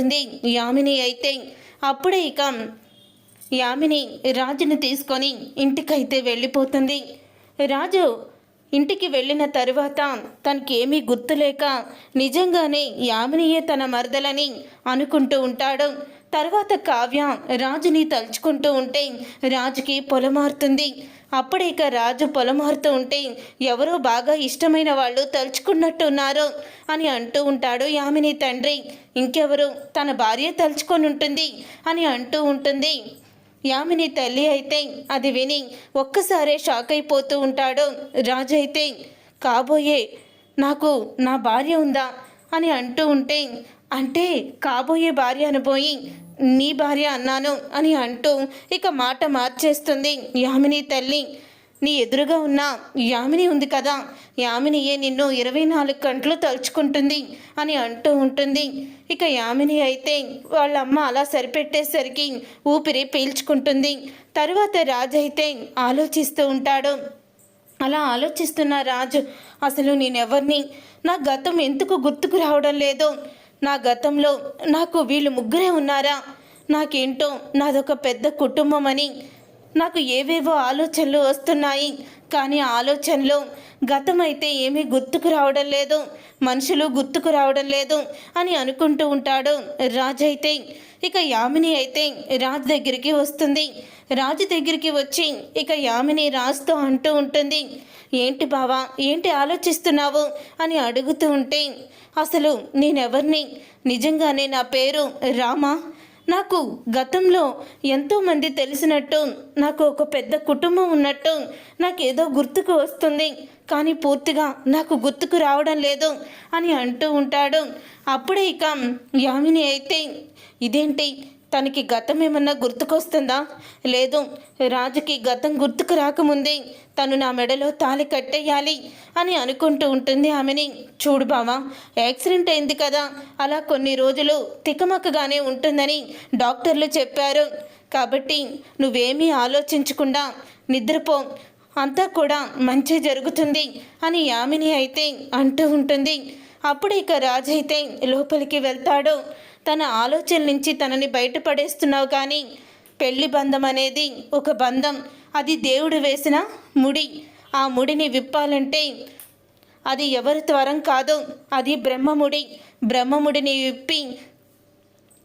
ఉంది. యామిని అయితే అప్పుడే ఇక యామిని రాజుని తీసుకొని ఇంటికైతే వెళ్ళిపోతుంది. రాజు ఇంటికి వెళ్ళిన తరువాత తనకేమీ గుర్తులేక నిజంగానే యామినియే తన మరదలని అనుకుంటూ ఉంటాడు. తర్వాత కావ్య రాజుని తలుచుకుంటూ ఉంటే రాజుకి పొలమారుతుంది. అప్పుడు ఇక రాజు పొలమారుతూ ఉంటే ఎవరో బాగా ఇష్టమైన వాళ్ళు తలుచుకున్నట్టున్నారు అని అంటూ ఉంటాడు యామిని తండ్రి. ఇంకెవరు? తన భార్య తలుచుకొని ఉంటుంది అని అంటూ ఉంటుంది. యామిని తల్లి అయితే అది విని ఒక్కసారే షాక్ అయిపోతూ ఉంటాడు. రాజు అయితే కాబోయే నాకు నా భార్య ఉందా? అని అంటూ ఉంటే అంటే కాబోయే భార్య అనుపోయి నీ భార్య అన్నాను అని అంటూ ఇక మాట మార్చేస్తుంది యామిని తల్లి. నీ ఎదురుగా ఉన్న యామిని ఉంది కదా యామినియే నిన్ను ఇరవై నాలుగు గంటలు తలుచుకుంటుంది అని అంటూ ఉంటుంది. ఇక యామిని అయితే వాళ్ళ అమ్మ అలా సరిపెట్టేసరికి ఊపిరి పీల్చుకుంటుంది. తరువాత రాజు అయితే ఆలోచిస్తూ ఉంటాడు. అలా ఆలోచిస్తున్న రాజు అసలు నేనెవరిని? నా గతం ఎందుకు గుర్తుకు రావడం లేదు? నా గతంలో నాకు వీళ్ళు ముగ్గురే ఉన్నారా? నాకేంటో నాదొక పెద్ద కుటుంబం అని నాకు ఏవేవో ఆలోచనలు వస్తున్నాయి. కానీ ఆలోచనలు గతమైతే గతం అయితే ఏమీ గుర్తుకు రావడం లేదు. మనుషులు గుర్తుకు రావడం లేదు అని అనుకుంటూ ఉంటాడు రాజు అయితే. ఇక యామిని అయితే రాజు దగ్గరికి వస్తుంది. రాజు దగ్గరికి వచ్చి ఇక యామిని రాజుతో అంటూ ఉంటుంది. ఏంటి బావా ఏంటి ఆలోచిస్తున్నావు? అని అడుగుతూ ఉంటే అసలు నేనెవరిని? నిజంగానే నా పేరు రామా? నాకు గతంలో ఎంతోమంది తెలిసినట్టు నాకు ఒక పెద్ద కుటుంబం ఉన్నట్టు నాకు ఏదో గుర్తుకు వస్తుంది. కానీ పూర్తిగా నాకు గుర్తుకు రావడం లేదు అని అంటూ ఉంటాడు. అప్పుడే ఇక యామిని అయితే ఇదేంటి? తనకి గతం ఏమన్నా గుర్తుకొస్తుందా? లేదు రాజుకి గతం గుర్తుకు రాకముందే తను నా మెడలో తాళి కట్టేయాలి అని అనుకుంటూ ఉంటుంది ఆమెని. చూడు బావా యాక్సిడెంట్ అయింది కదా అలా కొన్ని రోజులు తికమక్కగానే ఉంటుందని డాక్టర్లు చెప్పారు. కాబట్టి నువ్వేమీ ఆలోచించకుండా నిద్రపో అంతా కూడా మంచి జరుగుతుంది అని యామిని అయితే అంటూ ఉంటుంది. అప్పుడు ఇక రాజైతే లోపలికి వెళ్తాడు. తన ఆలోచన నుంచి తనని బయటపడేస్తున్నావు కానీ పెళ్ళి బంధం అనేది ఒక బంధం. అది దేవుడు వేసిన ముడి. ఆ ముడిని విప్పాలంటే అది ఎవరి త్వరం కాదు. అది బ్రహ్మముడి బ్రహ్మముడిని విప్పి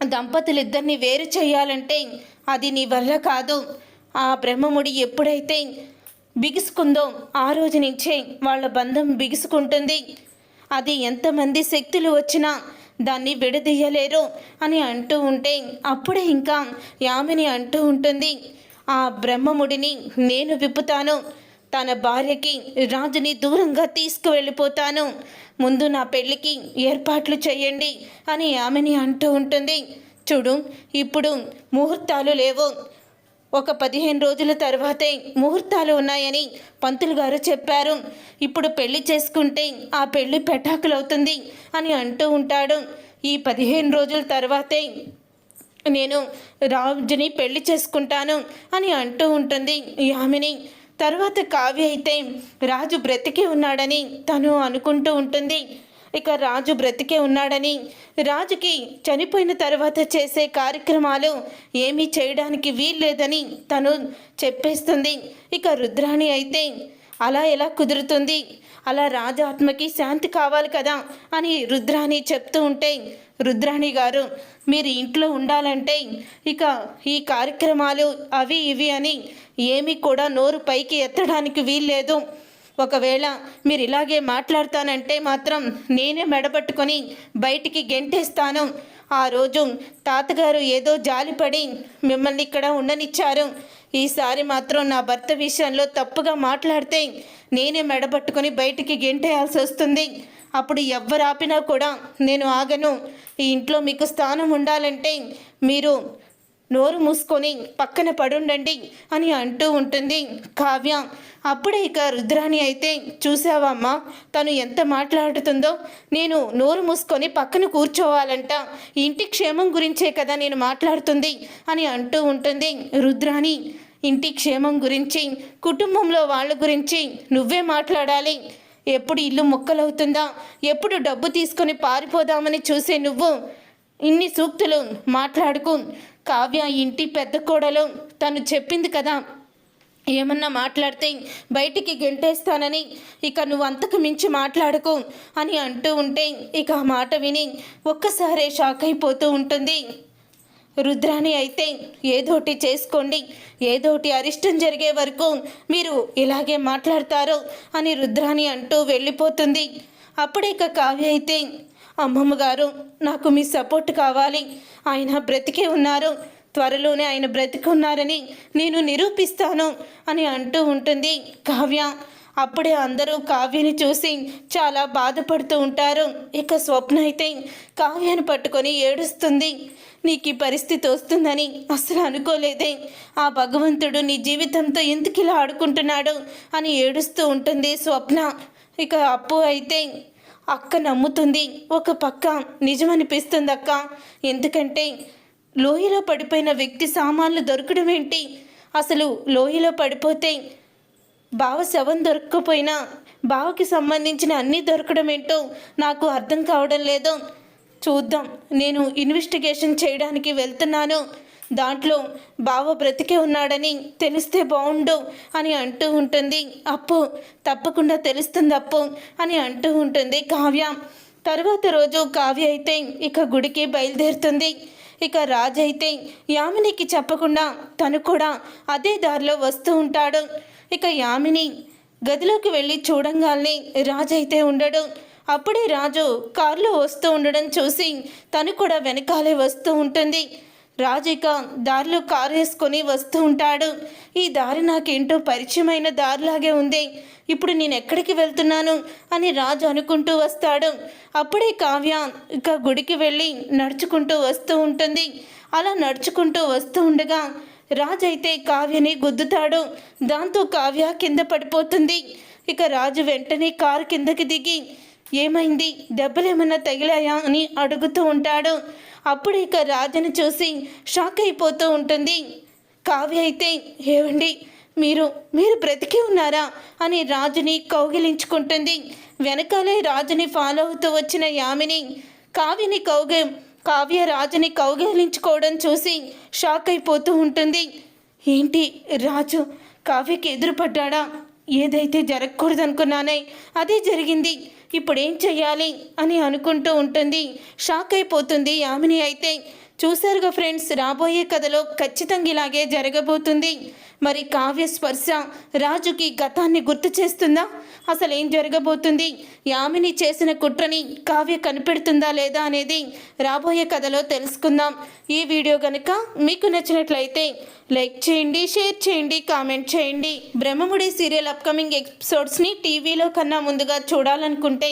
దంపతులిద్దరిని వేరు చేయాలంటే అది నీ వల్ల కాదు. ఆ బ్రహ్మముడి ఎప్పుడైతే బిగుసుకుందో ఆ రోజు నుంచే వాళ్ళ బంధం బిగుసుకుంటుంది. అది ఎంతమంది శక్తులు వచ్చినా దాన్ని విడదీయలేరు అని అంటూ ఉంటే అప్పుడే ఇంకా యామిని అంటూ ఉంటుంది ఆ బ్రహ్మముడిని నేను విప్పుతాను. తన భార్యకి రాజుని దూరంగా తీసుకువెళ్ళిపోతాను. ముందు నా పెళ్ళికి ఏర్పాట్లు చేయండి అని ఆమెని అంటూ ఉంటుంది. చూడు ఇప్పుడు ముహూర్తాలు లేవు. ఒక పదిహేను రోజుల తర్వాతే ముహూర్తాలు ఉన్నాయని పంతులు గారు చెప్పారు. ఇప్పుడు పెళ్ళి చేసుకుంటే ఆ పెళ్ళి పెటాకులవుతుంది అని అంటూ ఉంటాడు. ఈ పదిహేను రోజుల తర్వాతే నేను రాజుని పెళ్ళి చేసుకుంటాను అని అంటూ ఉంటుంది యామిని తర్వాత కావ్య అయితే రాజు బ్రతికి ఉన్నాడని తను అనుకుంటూ ఉంటుంది. ఇక రాజు బ్రతికే ఉన్నాడని రాజుకి చనిపోయిన తర్వాత చేసే కార్యక్రమాలు ఏమీ చేయడానికి వీల్లేదని తను చెప్పేస్తుంది. ఇక రుద్రాణి అయితే అలా ఎలా కుదురుతుంది? అలా రాజాత్మకి శాంతి కావాలి కదా? అని రుద్రాణి చెప్తూ ఉంటే రుద్రాణి గారు మీరు ఇంట్లో ఉండాలంటే ఇక ఈ కార్యక్రమాలు అవి ఇవి అని ఏమీ కూడా నోరు పైకి ఎత్తడానికి వీల్లేదు. ఒకవేళ మీరు ఇలాగే మాట్లాడతానంటే మాత్రం నేనే మెడబట్టుకొని బయటికి గెంటేస్తాను. ఆ రోజు తాతగారు ఏదో జాలిపడి మిమ్మల్ని ఇక్కడ ఉండనిచ్చారు. ఈసారి మాత్రం నా భర్త విషయంలో తప్పుగా మాట్లాడితే నేనే మెడబట్టుకొని బయటికి గెంటేయాల్సి వస్తుంది. అప్పుడు ఎవరు ఆపినా కూడా నేను ఆగను. ఈ ఇంట్లో మీకు స్థానం ఉండాలంటే మీరు నోరు మూసుకొని పక్కన పడుండండి అని అంటూ ఉంటుంది కావ్య. అప్పుడే ఇక రుద్రాణి అయితే చూసావమ్మా తను ఎంత మాట్లాడుతుందో? నేను నోరు మూసుకొని పక్కన కూర్చోవాలంట. ఇంటి క్షేమం గురించే కదా నేను మాట్లాడుతుంది అని అంటూ ఉంటుంది రుద్రాణి. ఇంటి క్షేమం గురించి కుటుంబంలో వాళ్ళ గురించి నువ్వే మాట్లాడాలి. ఎప్పుడు ఇల్లు ముక్కలవుతుందా? ఎప్పుడు డబ్బు తీసుకొని పారిపోదామని చూసే నువ్వు? ఇన్ని సూక్తులు మాట్లాడుకు. కావ్య ఇంటి పెద్ద కోడలు తను చెప్పింది కదా. ఏమన్నా మాట్లాడితే బయటికి గెంటేస్తానని ఇక నువ్వు అంతకు మించి మాట్లాడుకో అని అంటూ ఉంటే ఇక ఆ మాట విని ఒక్కసారే షాక్ అయిపోతూ ఉంటుంది. రుద్రాని అయితే ఏదోటి చేసుకోండి ఏదోటి అరిష్టం జరిగే వరకు మీరు ఇలాగే మాట్లాడతారు అని రుద్రాని అంటూ వెళ్ళిపోతుంది. అప్పుడే ఇక కావ్య అయితే అమ్మమ్మ గారు నాకు మీ సపోర్ట్ కావాలి. ఆయన బ్రతికే ఉన్నారు. త్వరలోనే ఆయన బ్రతికున్నారని నేను నిరూపిస్తాను అని అంటూ ఉంటుంది కావ్య. అప్పుడే అందరూ కావ్యని చూసి చాలా బాధపడుతూ ఉంటారు. ఇక స్వప్న అయితే కావ్యను పట్టుకొని ఏడుస్తుంది. నీకు ఈ పరిస్థితి వస్తుందని అసలు అనుకోలేదే. ఆ భగవంతుడు నీ జీవితంతో ఎందుకు ఇలా ఆడుకుంటున్నాడు అని ఏడుస్తూ ఉంటుంది స్వప్న. ఇక అప్పు అయితే అక్క నమ్ముతుంది. ఒక పక్క నిజమనిపిస్తుంది అక్క ఎందుకంటే లోయలో పడిపోయిన వ్యక్తి సామాన్లు దొరకడం ఏంటి? అసలు లోయలో పడిపోతే బావ శవం దొరకకపోయినా బావకి సంబంధించిన అన్నీ దొరకడం ఏంటో నాకు అర్థం కావడం లేదు. చూద్దాం. నేను ఇన్వెస్టిగేషన్ చేయడానికి వెళ్తున్నాను. దాంట్లో బావ బ్రతికే ఉన్నాడని తెలిస్తే బాగుండు అని అంటూ ఉంటుంది. అప్పు తప్పకుండా తెలుస్తుంది అప్పు అని అంటూ ఉంటుంది కావ్య. తర్వాత రోజు కావ్య అయితే ఇక గుడికి బయలుదేరుతుంది. ఇక రాజు అయితే యామినికి చెప్పకుండా తను కూడా అదే దారిలో వస్తూ ఉంటాడు. ఇక యామిని గదిలోకి వెళ్ళి చూడంగానే రాజు అయితే ఉండడు. అప్పుడే రాజు కారులో వస్తూ ఉండడం చూసి తను కూడా వెనకాలే వస్తూ ఉంటుంది. రాజు ఇక దారిలో కారు వేసుకొని వస్తూ ఉంటాడు. ఈ దారి నాకేంటో పరిచయమైన దారిలాగే ఉంది. ఇప్పుడు నేను ఎక్కడికి వెళ్తున్నాను అని రాజు అనుకుంటూ వస్తాడు. అప్పుడే కావ్య ఇక గుడికి వెళ్ళి నడుచుకుంటూ వస్తూ ఉంటుంది. అలా నడుచుకుంటూ వస్తూ ఉండగా రాజు అయితే కావ్యని గుద్దుతాడు. దాంతో కావ్య కింద పడిపోతుంది. ఇక రాజు వెంటనే కారు కిందకి దిగి ఏమైంది? దెబ్బలేమన్నా తగిలాయా అని అడుగుతూ ఉంటాడు. అప్పుడు ఇక రాజుని చూసి షాక్ అయిపోతూ ఉంటుంది. కావ్య అయితే ఏవండి? మీరు మీరు బ్రతికి ఉన్నారా? అని రాజుని కౌగిలించుకుంటుంది. వెనకాలే రాజుని ఫాలో అవుతూ వచ్చిన యామిని కావ్యని కౌగ కావ్య రాజుని కౌగిలించుకోవడం చూసి షాక్ అయిపోతూ ఉంటుంది. ఏంటి రాజు కావ్యకి ఎదురుపడ్డా ఏదైతే జరగకూడదనుకున్నానే అదే జరిగింది. ఇప్పుడు ఏం చెయ్యాలి అని అనుకుంటూ ఉంటుంది. షాక్ అయిపోతుంది యామిని అయితే. చూశారుగా ఫ్రెండ్స్ రాబోయే కథలో ఖచ్చితంగా ఇలాగే జరగబోతుంది. మరి కావ్య స్పర్శ రాజుకి గతాన్ని గుర్తు చేస్తుందా? అసలు ఏం జరగబోతుంది? యామిని చేసిన కుట్రని కావ్య కనిపెడుతుందా లేదా అనేది రాబోయే కథలో తెలుసుకుందాం. ఈ వీడియో కనుక మీకు నచ్చినట్లయితే లైక్ చేయండి షేర్ చేయండి కామెంట్ చేయండి. బ్రహ్మముడి సీరియల్ అప్కమింగ్ ఎపిసోడ్స్ని టీవీలో కన్నా ముందుగా చూడాలనుకుంటే